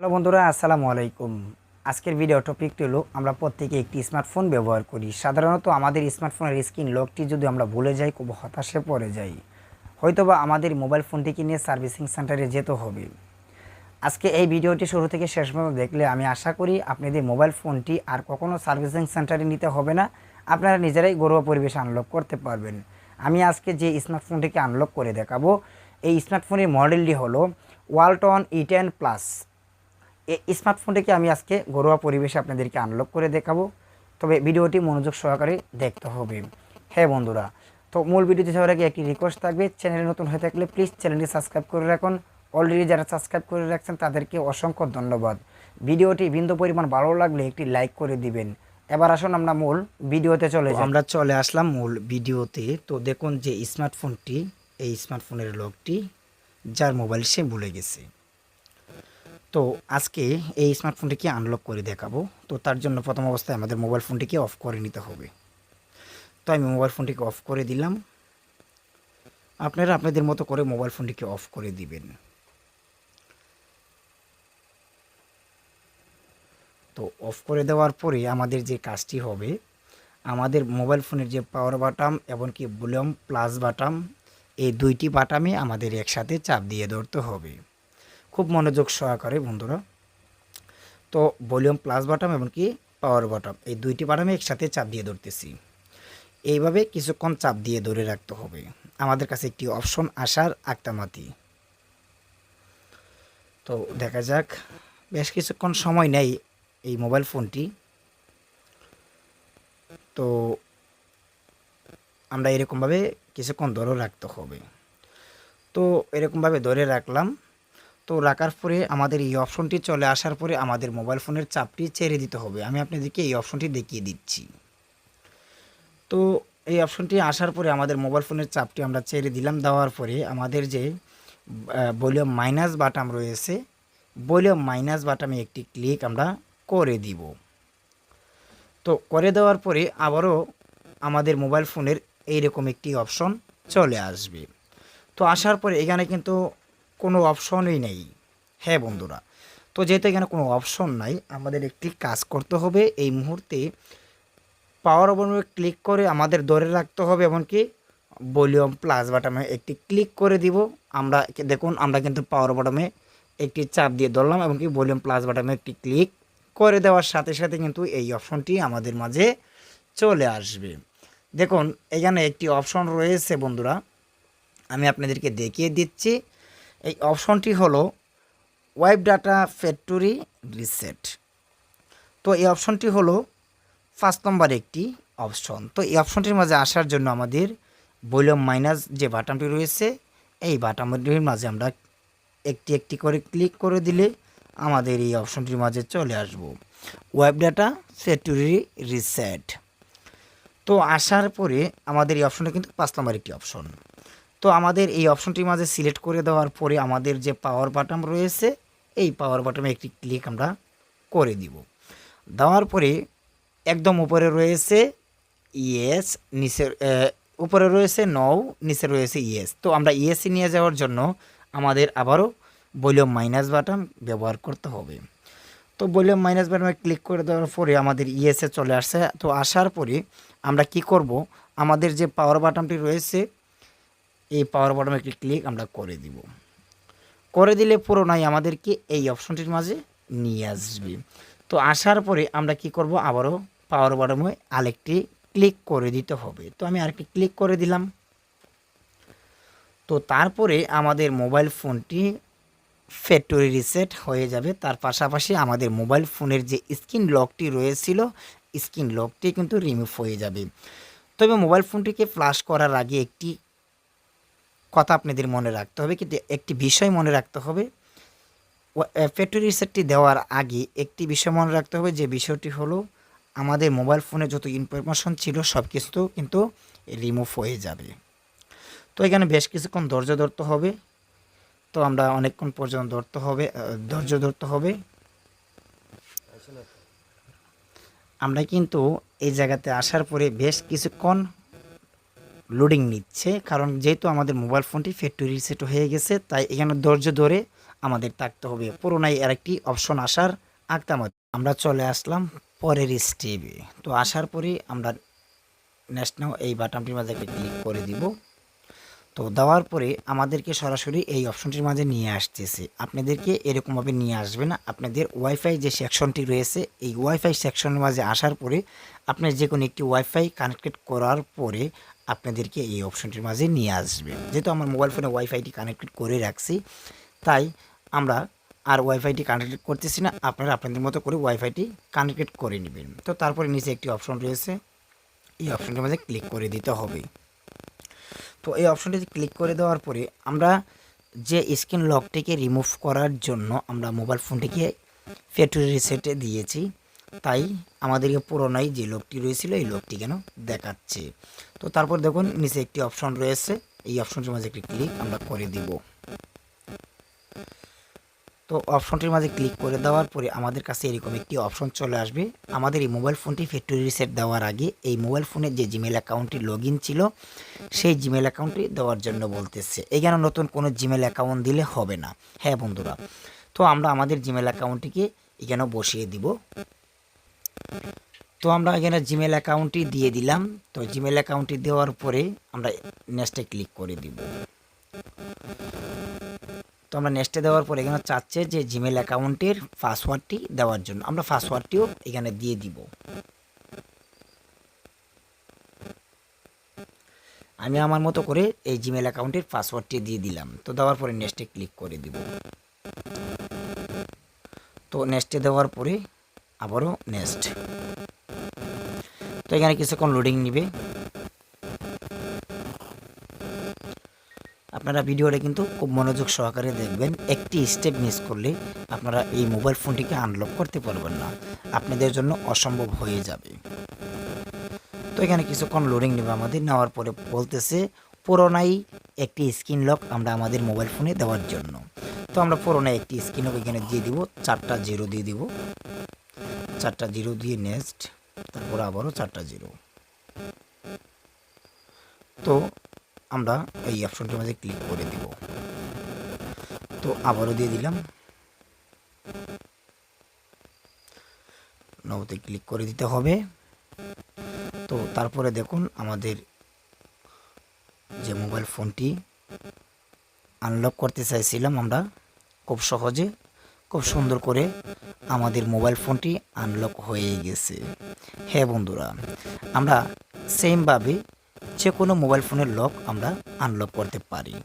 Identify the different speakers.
Speaker 1: Hello বন্ধুরা, আসসালামু আলাইকুম। আজকের ভিডিও টপিকটি হলো, আমরা প্রত্যেকে একটি স্মার্টফোন ব্যবহার করি। সাধারণত আমাদের স্মার্টফোনের স্ক্রিন লকটি যদি আমরা ভুলে যাই, খুব হতাশে পড়ে যাই। হয়তোবা আমাদের মোবাইল ফোনটিকে নিয়ে সার্ভিসিং সেন্টারে যেতে হবে। আজকে এই ভিডিওটি শুরু থেকে শেষ পর্যন্ত দেখলে আমি আশা করি আপনাদের মোবাইল ফোনটি আর কখনো সার্ভিসিং সেন্টারে নিতে হবে না। আপনারা নিজেরাই ঘরোয়া পরিবেশে আনলক করতে পারবেন। আমি আজকে যে স্মার্টফোনটিকে আনলক করে দেখাবো, এই স্মার্টফোনের মডেলটি হলো ওয়ালটন ই টেন প্লাস স্মার্টফোনটিকে আমি আজকে ঘরোয়া পরিবেশে আপনাদেরকে আনলক করে দেখাবো। তবে ভিডিওটি মনোযোগ সহকারে দেখতে হবে। হ্যাঁ বন্ধুরা, তো মূল ভিডিওতে যাওয়ার আগে একটি রিকোয়েস্ট থাকবে, চ্যানেলে নতুন হয়ে থাকলে প্লিজ চ্যানেলটি সাবস্ক্রাইব করে রাখুন। অলরেডি যারা সাবস্ক্রাইব করে রাখছেন, তাদেরকে অসংখ্য ধন্যবাদ। ভিডিওটি বিন্দু পরিমাণ ভালো লাগলে একটি লাইক করে দিবেন। এবার আসুন আমরা মূল ভিডিওতে চলে আমরা চলে আসলাম মূল ভিডিওতে। তো দেখুন যে স্মার্টফোনটি এই স্মার্টফোনের লোকটি যার মোবাইল সে ভুলে গেছে। তো আজকে এই স্মার্টফোনটিকে আনলক করে দেখাবো। তো তার জন্য প্রথম অবস্থায় আমাদের মোবাইল ফোনটিকে অফ করে নিতে হবে। তো আমি মোবাইল ফোনটিকে অফ করে দিলাম। আপনারা আপনাদের মতো করে মোবাইল ফোনটিকে অফ করে দিবেন। তো অফ করে দেওয়ার পরে আমাদের যে কাজটি হবে, আমাদের মোবাইল ফোনের যে পাওয়ার বাটাম এমনকি ভলিউম প্লাস বাটাম এই দুইটি বাটামে আমাদের একসাথে চাপ দিয়ে ধরতে হবে। খুব মনোযোগ সহকারে বন্ধুরা। তো ভলিউম প্লাস বাটাম এমনকি পাওয়ার বাটাম, এই দুইটি বাটামে একসাথে চাপ দিয়ে ধরতেছি। এইভাবে কিছুক্ষণ চাপ দিয়ে ধরে রাখতে হবে। আমাদের কাছে একটি অপশন আসার আক্তামাতি। তো দেখা যাক, বেশ কিছুক্ষণ সময় নেই এই মোবাইল ফোনটি। তো আমরা এরকমভাবে কিছুক্ষণ ধরে রাখতে হবে। তো এরকমভাবে ধরে রাখলাম। তো রাখার পরে আমাদের এই অপশনটি চলে আসার পরে আমাদের মোবাইল ফোনের চাপটি ছেড়ে দিতে হবে। আমি আপনাদেরকে এই অপশনটি দেখিয়ে দিচ্ছি। তো এই অপশনটি আসার পরে আমাদের মোবাইল ফোনের চাপটি আমরা ছেড়ে দিলাম। দেওয়ার পরে আমাদের যে ভলিউম মাইনাস বাটাম রয়েছে, ভলিউম মাইনাস বাটামে একটি ক্লিক আমরা করে দিব। তো করে দেওয়ার পরে আবারও আমাদের মোবাইল ফোনের এইরকম একটি অপশন চলে আসবে। তো আসার পরে এখানে কিন্তু কোনো অপশনই নেই। হ্যাঁ বন্ধুরা, তো যেহেতু এখানে কোনো অপশন নাই, আমাদের একটি কাজ করতে হবে। এই মুহূর্তে পাওয়ার অবলম্বনে ক্লিক করে আমাদের ধরে রাখতে হবে, এমনকি ভলিউম প্লাস বাটমে একটি ক্লিক করে দিব। আমরা দেখুন, আমরা কিন্তু পাওয়ার বাটমে একটি চাপ দিয়ে ধরলাম, এমনকি ভলিউম প্লাস বাটমে একটি ক্লিক করে দেওয়ার সাথে সাথে কিন্তু এই অপশনটি আমাদের মাঝে চলে আসবে। দেখুন, এখানে একটি অপশন রয়েছে, বন্ধুরা, আমি আপনাদেরকে দেখিয়ে দিচ্ছি। এই অপশনটি হলো ওয়েব ডাটা ফ্যাক্টরি রিসেট। তো এই অপশনটি হলো ফার্স্ট নম্বর একটি অপশন। তো এই অপশনটির মাঝে আসার জন্য আমাদের ভলিউম মাইনাস যে বাটনটি রয়েছে, এই বাটনটির মাঝে আমরা একটি একটি করে ক্লিক করে দিলে আমাদের এই অপশনটির মাঝে চলে আসব। Web data factory reset. তো আসার পরে আমাদের এই অপশনটা কিন্তু পাঁচ নম্বর একটি অপশন। তো আমাদের এই অপশনটির মাঝে সিলেক্ট করে দেওয়ার পরে আমাদের যে পাওয়ার বাটন রয়েছে, এই পাওয়ার বাটনে একটি ক্লিক আমরা করে দিব। দেওয়ার পরে একদম উপরে রয়েছে ইয়েস নিচে উপরে রয়েছে নও নিচে রয়েছে ইয়েস তো আমরা ইয়েসে নিয়ে যাওয়ার জন্য আমাদের আবারও ভলিউম মাইনাস বাটন ব্যবহার করতে হবে। তো ভলিউম মাইনাস বাটনে ক্লিক করে দেওয়ার পরে আমাদের ইয়েসে চলে আসছে তো আসার পরে আমরা কি করব? আমাদের যে পাওয়ার বাটনটি রয়েছে এই পাওয়ার বাটনে একটি ক্লিক আমরা করে দিব। করে দিলে পুরোনাই আমাদেরকে এই অপশনটির মাঝে নিয়ে আসবে। তো আসার পরে আমরা কি করব? আবারও পাওয়ার বাটনে আরেকটি ক্লিক করে দিতে হবে। তো আমি আরেকটি ক্লিক করে দিলাম। তো তারপরে আমাদের মোবাইল ফোনটি ফ্যাক্টরি রিসেট হয়ে যাবে। তার পাশাপাশি আমাদের মোবাইল ফোনের যে স্ক্রিন লকটি রয়েছিল স্ক্রিন লকটি কিন্তু রিমুভ হয়ে যাবে। তবে মোবাইল ফোনটিকে ফ্লাশ করার আগে একটি কথা আপনাদের মনে রাখতে হবে কিন্তু একটি বিষয় মনে রাখতে হবে। ফ্যাক্টরি রিসেটটি দেওয়ার আগে একটি বিষয় মনে রাখতে হবে, যে বিষয়টি হলো আমাদের মোবাইল ফোনে যত ইনফরমেশন ছিল সব কিছু কিন্তু রিমুভ হয়ে যাবে। তো এখানে বেশ কিছুক্ষণ ধৈর্য ধরতে হবে। তো আমরা অনেকক্ষণ পর্যন্ত ধরতে হবে ধৈর্য ধরতে হবে। আমরা কিন্তু এই জায়গাতে আসার পরে বেশ কিছুক্ষণ লোডিং নিচ্ছে। কারণ যেহেতু আমাদের মোবাইল ফোনটি ফ্যাক্টরি রিসেট হয়ে গেছে, তাই এখানে ধৈর্য ধরে আমাদের থাকতে হবে। পুরোনায় আর একটি অপশন আসার আঁকতাম আমরা চলে আসলাম পরের স্টেপে তো আসার পরে আমরা নাও এই বাটনটির মাঝে ক্লিক করে দিব। তো দেওয়ার পরে আমাদেরকে সরাসরি এই অপশনটির মাঝে নিয়ে আসতেছে। আপনাদেরকে এরকমভাবে নিয়ে আসবে না। আপনাদের ওয়াইফাই যে সেকশনটি রয়েছে, এই ওয়াইফাই সেকশনের মাঝে আসার পরে আপনার যে কোনো একটি ওয়াইফাই কানেক্টেড করার পরে আপনাদেরকে এই অপশনটির মাঝে নিয়ে আসবে। যেহেতু আমার মোবাইল ফোনে ওয়াইফাইটি কানেক্টেড করে রাখছি, তাই আমরা আর ওয়াইফাইটি কানেক্টেড করতেছি না, আপনারা আপনাদের মতো করে ওয়াইফাইটি কানেক্টেড করে নেবেন। তো তারপরে নিচে একটি অপশন রয়েছে, এই অপশনটির মাঝে ক্লিক করে দিতে হবে। তো এই অপশনটিতে ক্লিক করে দেওয়ার পরে আমরা যে স্ক্রিন লকটিকে রিমুভ করার জন্য আমরা মোবাইল ফোনটিকে ফ্যাক্টরি রিসেটে দিয়েছি, তাই আমাদেরকে পুরোনাই যে লোকটি রয়েছিল, এই লোকটি কেন দেখাচ্ছে। তো তারপর দেখুন, নিচে একটি অপশন রয়েছে। এই অপশনটির মাঝে একটি ক্লিক আমরা করে দিব। তো অপশনটির মাঝে ক্লিক করে দেওয়ার পরে আমাদের কাছে এরকম একটি অপশন চলে আসবে। আমাদের এই মোবাইল ফোনটি ফ্যাক্টরি রিসেট দেওয়ার আগে এই মোবাইল ফোনের যে জিমেল অ্যাকাউন্টটি লগ ছিল, সেই জিমেল অ্যাকাউন্টটি দেওয়ার জন্য বলতেছে। এখানে নতুন কোনো জিমেল অ্যাকাউন্ট দিলে হবে না। হ্যাঁ বন্ধুরা, তো আমরা আমাদের জিমেল অ্যাকাউন্টটিকে এখানে বসিয়ে দিব। তো আমরা এখানে জিমেল অ্যাকাউন্টটি দিয়ে দিলাম। তো জিমেল অ্যাকাউন্টটি দেওয়ার পরে আমরা নেক্সটে ক্লিক করে দিব। তো আমরা নেক্সটে দেওয়ার পরে এখানে চাচ্ছে যে জিমেল অ্যাকাউন্টের পাসওয়ার্ডটি দেওয়ার জন্য। আমরা পাসওয়ার্ডটিও এখানে দিয়ে দিব। আমি আমার মতো করে এই জিমেল অ্যাকাউন্টের পাসওয়ার্ডটি দিয়ে দিলাম। তো দেওয়ার পরে নেক্সটে ক্লিক করে দিব। তো নেক্সটে দেওয়ার পরে আবারও নেক্সট তো এখানে কিছুক্ষণ লোডিং নিবে। আপনারা ভিডিওটা কিন্তু খুব মনোযোগ সহকারে দেখবেন। একটি স্টেপ মিস করলে আপনারা এই মোবাইল ফোনটিকে আনলক করতে পারবেন না। আপনাদের জন্য অসম্ভব হয়ে যাবে। তো এখানে কিছুক্ষণ লোডিং নেবে আমাদের। নেওয়ার পরে বলতেছে, পুরোনাই একটি স্ক্রিন লক আমরা আমাদের মোবাইল ফোনে দেওয়ার জন্য। তো আমরা পুরোনাই একটি স্ক্রিন লক এখানে দিয়ে দিব। চারটা জিরো দিয়ে দিব। চারটা জিরো দিয়ে নেক্সট তারপর আবারও চারটা জিরো। তো আমরা এই অপশনটির মাঝে ক্লিক করে দিব। তো আবারও দিয়ে দিলাম। নবতে ক্লিক করে দিতে হবে। তো তারপরে দেখুন আমাদের যে মোবাইল ফোনটি আনলক করতে চাইছিলাম আমরা, খুব সহজে খুব সুন্দর করে আমাদের মোবাইল ফোনটি আনলক হয়ে গেছে। হ্যাঁ বন্ধুরা, আমরা সেমভাবে যে কোনো মোবাইল ফোনের লক আমরা আনলক করতে পারি।